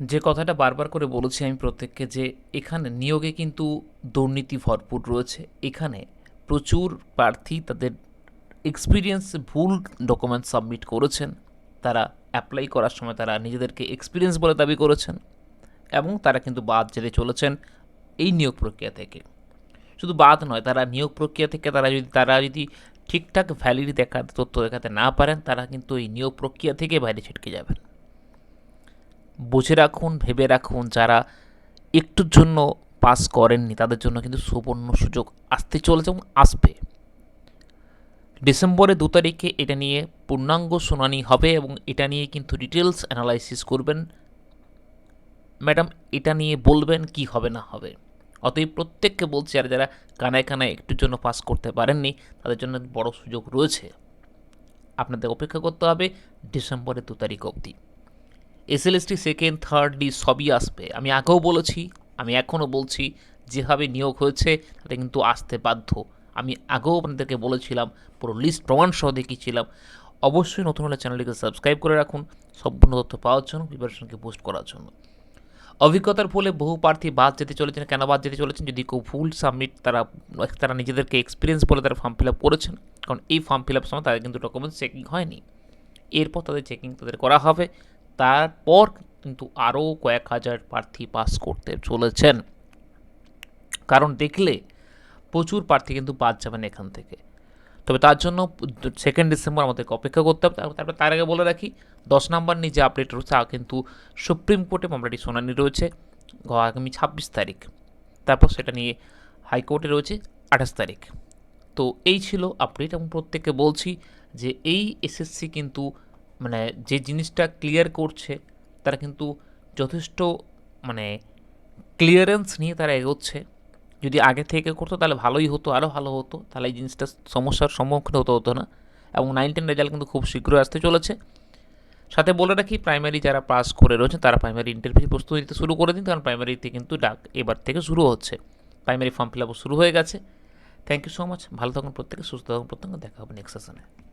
যে কথাটা বারবার করে বলেছি আমি প্রত্যেককে যে এখানে নিয়োগে কিন্তু দুর্নীতি ভরপুর রয়েছে। এখানে প্রচুর প্রার্থী তাদের এক্সপিরিয়েন্স ভুল ডকুমেন্ট সাবমিট করেছেন। তারা অ্যাপ্লাই করার সময় তারা নিজেদেরকে এক্সপিরিয়েন্স বলে দাবি করেছেন এবং তারা কিন্তু বাদ যেতে চলেছেন এই নিয়োগ প্রক্রিয়া থেকে। শুধু বাদ নয়, তারা নিয়োগ প্রক্রিয়া থেকে তারা যদি তারা যদি ঠিকঠাক ভ্যালিডি দেখা, তথ্য দেখাতে না পারেন, তারা কিন্তু এই নিয়োগ প্রক্রিয়া থেকে বাইরে ছিটকে যাবেন। বুঝে রাখুন, ভেবে রাখুন যারা একটুর জন্য পাস করেননি, তাদের জন্য কিন্তু সুবর্ণ সুযোগ আসতে চলেছে এবং আসবে। ডিসেম্বরে দু তারিখে এটা নিয়ে পূর্ণাঙ্গ শুনানি হবে এবং এটা নিয়ে কিন্তু ডিটেলস অ্যানালাইসিস করবেন। ম্যাডাম, এটা নিয়ে বলবেন কি হবে না হবে। অতএব প্রত্যেককে বলছি, আর যারা কানায় কানায় একটুর জন্য পাস করতে পারেননি, তাদের জন্য বড় সুযোগ রয়েছে। আপনাদের অপেক্ষা করতে হবে ডিসেম্বরের দু তারিখ অবধি। এসএলএসটি সেকেন্ড থার্ড ডি সবই আসবে। আমি আগেও বলেছি, আমি এখনও বলছি, যেভাবে নিয়োগ হয়েছে, তাতে কিন্তু আসতে বাধ্য। আমি আগেও আপনাদেরকে বলেছিলাম, পুরো লিস্ট প্রমাণ সহ দেখিয়েছিলাম। অবশ্যই নতুন হলে চ্যানেলটিকে সাবস্ক্রাইব করে রাখুন, সম্পূর্ণ তথ্য পাওয়ার জন্য প্রিপারেশনকে বুস্ট করার জন্য। অভিজ্ঞতার ফলে বহু প্রার্থী বাদ যেতে চলেছেন, কেন বাদ যেতে চলেছেন, যদি কেউ ফুল সাবমিট তারা তারা নিজেদেরকে এক্সপিরিয়েন্স বলে তারা ফর্ম ফিল আপ করেছেন, কারণ এই ফর্ম ফিল আপ সময় তাদের কিন্তু ডকুমেন্টস চেকিং হয়নি। এরপর তাদের চেকিং তাদের করা হবে তারপর কিন্তু আরও কয়েক হাজার প্রার্থী পাস করতে চলেছেন। কারণ দেখলে প্রচুর প্রার্থী কিন্তু বাদ যাবেন এখান থেকে। তবে তার জন্য সেকেন্ড ডিসেম্বর আমাদেরকে অপেক্ষা করতে হবে। তারপর তার আগে বলে রাখি, দশ নম্বর নিয়ে যে আপডেট রয়েছে তা কিন্তু সুপ্রিম কোর্টে মামলাটি শুনানি রয়েছে আগামী ছাব্বিশ তারিখ। তারপর সেটা নিয়ে হাইকোর্টে রয়েছে আঠাশ তারিখ। তো এই ছিল আপডেট এবং প্রত্যেককে বলছি যে এই এসএসসি কিন্তু মানে যে জিনিসটা ক্লিয়ার করছে, তারা কিন্তু যথেষ্ট মানে ক্লিয়ারেন্স নিয়ে তারা এগোচ্ছে। যদি আগে থেকে করতো তাহলে ভালোই হতো আরও ভালো হতো। তাহলে এই জিনিসটা সমস্যার সম্মুখীন হতে হতো না। এবং নাইন টেন রেজাল্ট কিন্তু খুব শীঘ্রই আসতে চলেছে। সাথে বলে রাখি প্রাইমারি যারা পাস করে রয়েছে, তারা প্রাইমারি ইন্টারভিউ প্রস্তুতি নিতে শুরু করে দিন। কারণ প্রাইমারিতে কিন্তু ডাক এবার থেকে শুরু হচ্ছে। প্রাইমারি ফর্ম ফিল আপ শুরু হয়ে গেছে। থ্যাংক ইউ সো মাচ ভালো থাকুন প্রত্যেকে, সুস্থ থাকুন প্রত্যেকে দেখা হবে নেক্সট সেশনে